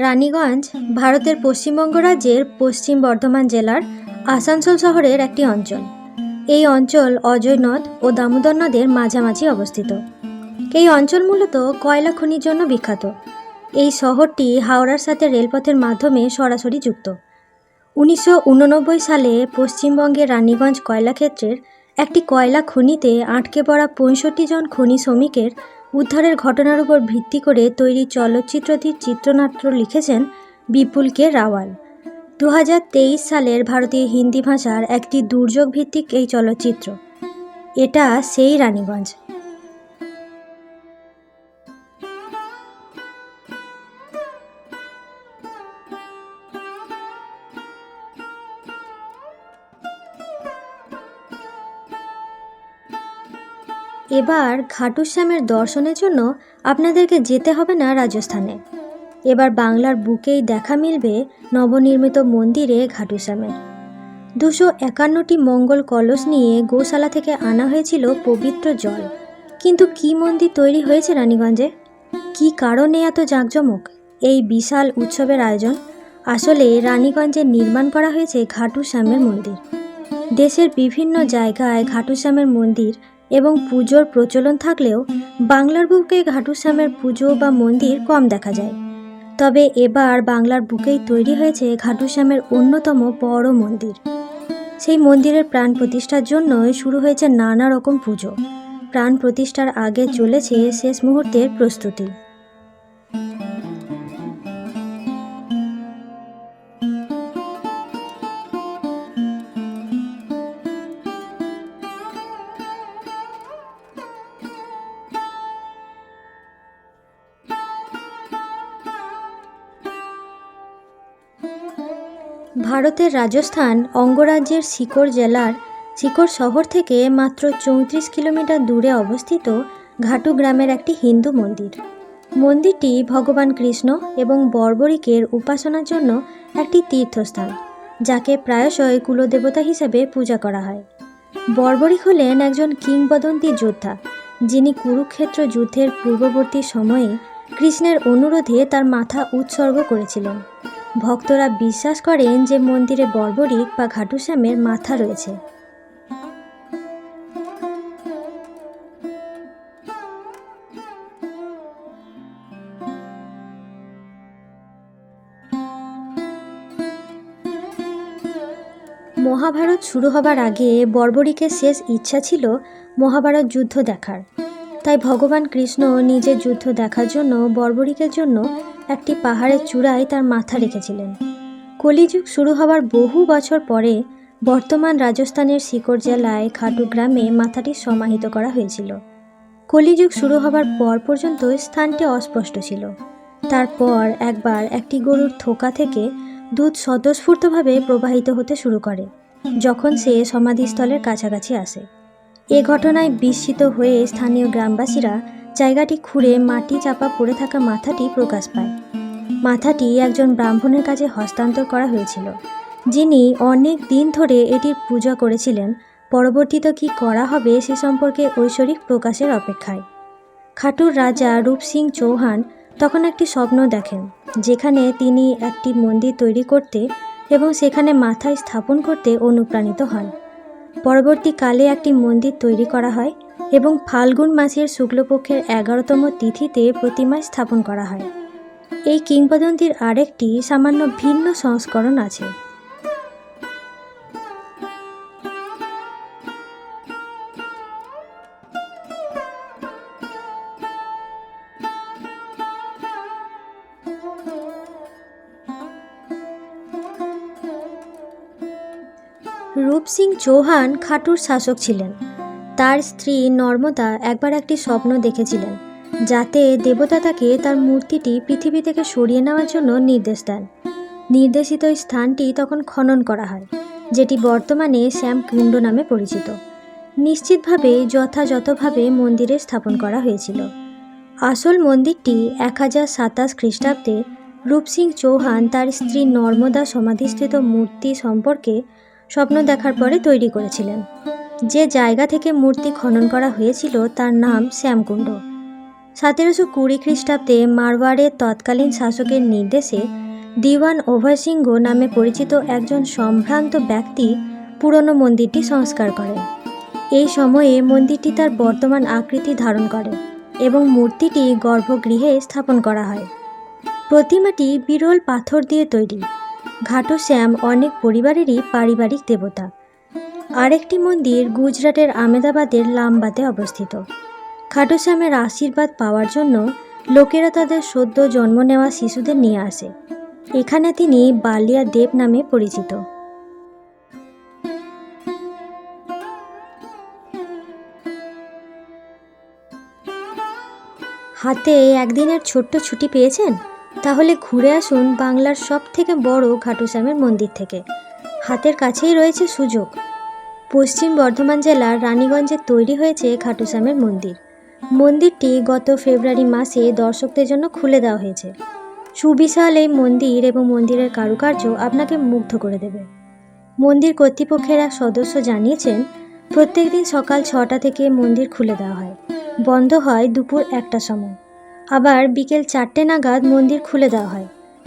রানীগঞ্জ, ভারতের পশ্চিমবঙ্গ রাজ্যের পশ্চিম বর্ধমান জেলার আসানসোল শহরের একটি অঞ্চল। এই অঞ্চল অজয় নদ ও দামোদর নদের মাঝামাঝি অবস্থিত। এই অঞ্চল মূলত কয়লা খনির জন্য বিখ্যাত। এই শহরটি হাওড়ার সাথে রেলপথের মাধ্যমে সরাসরি যুক্ত। উনিশশো উননব্বই সালে পশ্চিমবঙ্গের রানীগঞ্জ কয়লাক্ষেত্রের একটি কয়লা খনিতে আটকে পড়া পঁয়ষট্টি জন খনি শ্রমিকের উদ্ধারের ঘটনার উপর ভিত্তি করে তৈরি চলচ্চিত্রটির চিত্রনাট্য লিখেছেন বিপুল কে রাওয়াল। দু হাজার তেইশ সালের ভারতীয় হিন্দি ভাষার একটি দুর্যোগ ভিত্তিক এই চলচ্চিত্র। এটা সেই রানীগঞ্জ। এবার ঘাটুশ্যামের দর্শনের জন্য আপনাদেরকে যেতে হবে না রাজস্থানে। এবার বাংলার বুকেই দেখা মিলবে নবনির্মিত মন্দিরে ঘাটুশ্যামের। দুশো একান্নটি মঙ্গল কলস নিয়ে গোশালা থেকে আনা হয়েছিল পবিত্র জল। কিন্তু কি মন্দির তৈরি হয়েছে রানীগঞ্জে? কি কারণে এত জাঁকজমক? এই বিশাল উৎসবের আয়োজন? আসলে রানীগঞ্জে নির্মাণ করা হয়েছে ঘাটুশ্যামের মন্দির। দেশের বিভিন্ন জায়গায় ঘাটুশ্যামের মন্দির এবং পুজোর প্রচলন থাকলেও বাংলার বুকে ঘাটুশ্যামের পুজো বা মন্দির কম দেখা যায়। তবে এবার বাংলার বুকেই তৈরি হয়েছে ঘাটুশ্যামের অন্যতম বড় মন্দির। সেই মন্দিরের প্রাণ প্রতিষ্ঠার জন্যই শুরু হয়েছে নানা রকম পুজো। প্রাণ প্রতিষ্ঠার আগে চলেছে শেষ মুহূর্তের প্রস্তুতি। ভারতের রাজস্থান অঙ্গরাজ্যের সিকর জেলার সিকর শহর থেকে মাত্র চৌত্রিশ কিলোমিটার দূরে অবস্থিত ঘাটু গ্রামের একটি হিন্দু মন্দির। মন্দিরটি ভগবান কৃষ্ণ এবং বর্বরিকের উপাসনার জন্য একটি তীর্থস্থান, যাকে প্রায়শই কুলদেবতা হিসেবে পূজা করা হয়। বর্বরিক হলেন একজন কিংবদন্তি যোদ্ধা, যিনি কুরুক্ষেত্র যুদ্ধের পূর্ববর্তী সময়ে কৃষ্ণের অনুরোধে তার মাথা উৎসর্গ করেছিলেন। ভক্তরা বিশ্বাস করেন যে মন্দিরে বর্বরিক বা ঘাটুশ্যামের মাথা রয়েছে। মহাভারত শুরু হবার আগে বর্বরিকের শেষ ইচ্ছা ছিল মহাভারত যুদ্ধ দেখার। তাই ভগবান কৃষ্ণ নিজের যুদ্ধ দেখার জন্য বর্বরিকের জন্য একটি পাহাড়ের চূড়ায় তার মাথা রেখেছিলেন। কলিযুগ শুরু হওয়ার বহু বছর পরে বর্তমান রাজস্থানের শিকড় জেলায় খাটু গ্রামে মাথাটি সমাহিত করা হয়েছিল। কলিযুগ শুরু হবার পর পর্যন্ত স্থানটি অস্পষ্ট ছিল। তারপর একবার একটি গরুর থোকা থেকে দুধ স্বতঃস্ফূর্তভাবে প্রবাহিত হতে শুরু করে, যখন সে সমাধিস্থলের কাছাকাছি আসে। এ ঘটনায় বিস্মিত হয়ে স্থানীয় গ্রামবাসীরা জায়গাটি খুঁড়ে মাটি চাপা পড়ে থাকা মাথাটি প্রকাশ পায়। মাথাটি একজন ব্রাহ্মণের কাছে হস্তান্তর করা হয়েছিল, যিনি অনেক দিন ধরে এটির পূজা করেছিলেন। পরবর্তীতে কি করা হবে সে সম্পর্কে ঐশ্বরিক প্রকাশের অপেক্ষায়। খাটুর রাজা রূপ সিং চৌহান তখন একটি স্বপ্ন দেখেন, যেখানে তিনি একটি মন্দির তৈরি করতে এবং সেখানে মাথায় স্থাপন করতে অনুপ্রাণিত হন। পরবর্তীকালে একটি মন্দির তৈরি করা হয় এবং ফাল্গুন মাসের শুক্লপক্ষের এগারোতম তিথিতে প্রতিমা স্থাপন করা হয়। এই কিংবদন্তির আরেকটি সামান্য ভিন্ন সংস্করণ আছে। রূপ সিং চৌহান খাটুর শাসক ছিলেন। তার স্ত্রী নর্মদা একবার একটি স্বপ্ন দেখেছিলেন, যাতে দেবতা তাকে তার মূর্তিটি পৃথিবী থেকে সরিয়ে নেওয়ার জন্য নির্দেশ দেন। নির্দেশিত স্থানটি তখন খনন করা হয়, যেটি বর্তমানে শ্যাম কুণ্ড নামে পরিচিত। নিশ্চিতভাবে যথাযথভাবে মন্দিরে স্থাপন করা হয়েছিল। আসল মন্দিরটি এক হাজার সাতাশ খ্রিস্টাব্দে রূপসিং চৌহান তার স্ত্রী নর্মদা সমাধিস্থিত মূর্তি সম্পর্কে স্বপ্ন দেখার পরে তৈরি করেছিলেন। যে জায়গা থেকে মূর্তি খনন করা হয়েছিল তার নাম শ্যামকুণ্ড। সতেরোশো কুড়ি খ্রিস্টাব্দে মারওয়াড়ের তৎকালীন শাসকের নির্দেশে দিওয়ান ওভয় সিংহ নামে পরিচিত একজন সম্ভ্রান্ত ব্যক্তি পুরনো মন্দিরটি সংস্কার করেন এই সময়ে মন্দিরটি তার বর্তমান আকৃতি ধারণ করে এবং মূর্তিটি গর্ভগৃহে স্থাপন করা হয়। প্রতিমাটি বিরল পাথর দিয়ে তৈরি। ঘাটো শ্যাম অনেক পরিবারেরই পারিবারিক দেবতা। আরেকটি মন্দির গুজরাটের আমেদাবাদের লাম্বাতে অবস্থিত। খাটো শ্যামের আশীর্বাদ পাওয়ার জন্য লোকেরা তাদের সদ্য জন্ম নেওয়া শিশুদের নিয়ে আসে। এখানে তিনি বালিয়া দেব নামে পরিচিত। হাতে একদিনের ছোট্ট ছুটি পেয়েছেন? তাহলে ঘুরে আসুন বাংলার সব থেকে বড় ঘাটুশ্যামের মন্দির থেকে। হাতের কাছেই রয়েছে সুযোগ। পশ্চিম বর্ধমান জেলার রানীগঞ্জে তৈরি হয়েছে খাটুশ্যামের মন্দির। মন্দিরটি গত ফেব্রুয়ারি মাসে দর্শকদের জন্য খুলে দেওয়া হয়েছে। সুবিশাল এই মন্দির এবং মন্দিরের কারুকার্য আপনাকে মুগ্ধ করে দেবে। মন্দির কর্তৃপক্ষের এক সদস্য জানিয়েছেন প্রত্যেকদিন সকাল ছটা থেকে মন্দির খুলে দেওয়া হয়। বন্ধ হয় দুপুর একটা সময়। আবার বিকেল চারটে নাগাদ মন্দির খুলে দেওয়া হয়।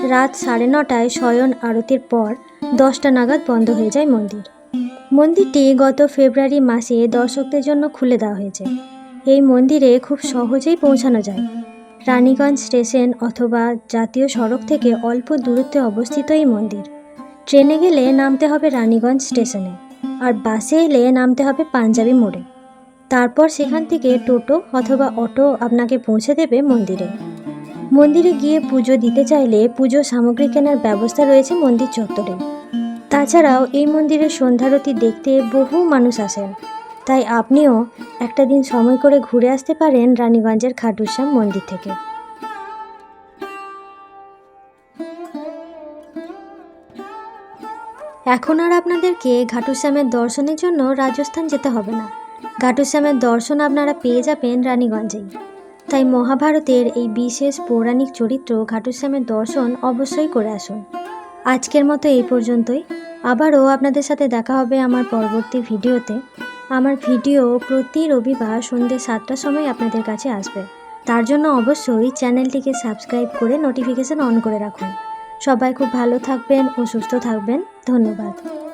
রাত সাড়ে নটায় শয়ন আরতির পর দশটা নাগাদ বন্ধ হয়ে যায় মন্দির। মন্দিরটি গত ফেব্রুয়ারি মাসে দর্শকদের জন্য খুলে দেওয়া হয়েছে। এই মন্দিরে খুব সহজেই পৌঁছানো যায়। রানীগঞ্জ স্টেশন অথবা জাতীয় সড়ক থেকে অল্প দূরত্বে অবস্থিত এই মন্দির। ট্রেনে গেলে নামতে হবে রানীগঞ্জ স্টেশনে আর বাসে এলে নামতে হবে পাঞ্জাবি মোড়ে। তারপর সেখান থেকে টোটো অথবা অটো আপনাকে পৌঁছে দেবে মন্দিরে। মন্দিরে গিয়ে পুজো দিতে চাইলে পুজো সামগ্রী কেনার ব্যবস্থা রয়েছে মন্দির চত্বরে। তাছাড়াও এই মন্দিরের সন্ধ্যারতি দেখতে বহু মানুষ আসেন। তাই আপনিও একটা দিন সময় করে ঘুরে আসতে পারেন রানীগঞ্জের খাটুশ্যাম মন্দির থেকে। এখন আর আপনাদেরকে ঘাটুশ্যামের দর্শনের জন্য রাজস্থান যেতে হবে না। ঘাটুশ্যামের দর্শন আপনারা পেয়ে যাবেন রানীগঞ্জেই। তাই মহাভারতের এই বিশেষ পৌরাণিক চরিত্র ঘাটুশ্যামের দর্শন অবশ্যই করে আসুন। আজকের মতো এই পর্যন্তই। আবারও আপনাদের সাথে দেখা হবে আমার পরবর্তী ভিডিওতে। আমার ভিডিও প্রতি রবিবার সন্ধ্যে সাতটার সময় আপনাদের কাছে আসবে। তার জন্য অবশ্যই চ্যানেলটিকে সাবস্ক্রাইব করে নোটিফিকেশান অন করে রাখুন। সবাই খুব ভালো থাকবেন ও সুস্থ থাকবেন। ধন্যবাদ।